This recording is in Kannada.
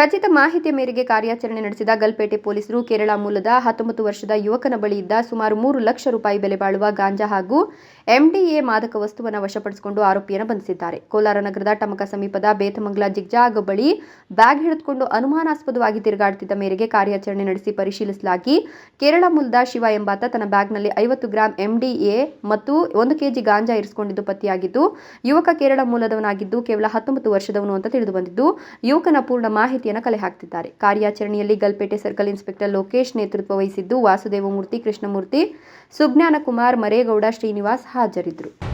ಖಚಿತ ಮಾಹಿತಿಯ ಮೇರೆಗೆ ಕಾರ್ಯಾಚರಣೆ ನಡೆಸಿದ ಗಲ್ಪೇಟೆ ಪೊಲೀಸರು ಕೇರಳ ಮೂಲದ ಹತ್ತೊಂಬತ್ತು ವರ್ಷದ ಯುವಕನ ಬಳಿ ಇದ್ದ ಸುಮಾರು ಮೂರು ಲಕ್ಷ ರೂಪಾಯಿ ಬೆಲೆ ಬಾಳುವ ಗಾಂಜಾ ಹಾಗೂ ಎಂಡಿಎ ಮಾದಕ ವಸ್ತುವನ್ನು ವಶಪಡಿಸಿಕೊಂಡು ಆರೋಪಿಯನ್ನು ಬಂಧಿಸಿದ್ದಾರೆ. ಕೋಲಾರ ನಗರದ ಟಮಕ ಸಮೀಪದ ಬೇತಮಂಗಲ ಜಿಗ್ಜಾಗ್ ಬಳಿ ಬ್ಯಾಗ್ ಹಿಡಿದುಕೊಂಡು ಅನುಮಾನಾಸ್ಪದವಾಗಿ ತಿರುಗಾಡುತ್ತಿದ್ದ ಮೇರೆಗೆ ಕಾರ್ಯಾಚರಣೆ ನಡೆಸಿ ಪರಿಶೀಲಿಸಲಾಗಿ ಕೇರಳ ಮೂಲದ ಶಿವ ಎಂಬಾತ ತನ್ನ ಬ್ಯಾಗ್ನಲ್ಲಿ ಐವತ್ತು ಗ್ರಾಂ ಎಂಡಿಎ ಮತ್ತು ಒಂದು ಕೆಜಿ ಗಾಂಜಾ ಇರಿಸಿಕೊಂಡಿದ್ದು ಪತ್ತೆಯಾಗಿದ್ದು, ಯುವಕ ಕೇರಳ ಮೂಲದವನಾಗಿದ್ದು ಕೇವಲ ಹತ್ತೊಂಬತ್ತು ವರ್ಷದವನು ಅಂತ ತಿಳಿದು ಬಂದಿದ್ದು ಯುವಕನ ಪೂರ್ಣ ಮಾಹಿತಿಯನ್ನು ಕಲೆ ಹಾಕ್ತಿದ್ದಾರೆ. ಕಾರ್ಯಾಚರಣೆಯಲ್ಲಿ ಗಲ್ಪೇಟೆ ಸರ್ಕಲ್ ಇನ್ಸ್ಪೆಕ್ಟರ್ ಲೋಕೇಶ್ ನೇತೃತ್ವ ವಹಿಸಿದ್ದು ವಾಸುದೇವಮೂರ್ತಿ ಕೃಷ್ಣಮೂರ್ತಿ ಸುಜ್ಞಾನ ಕುಮಾರ್ ಮರೇಗೌಡ ಶ್ರೀನಿವಾಸ್ ಹಾಜರಿದ್ದರು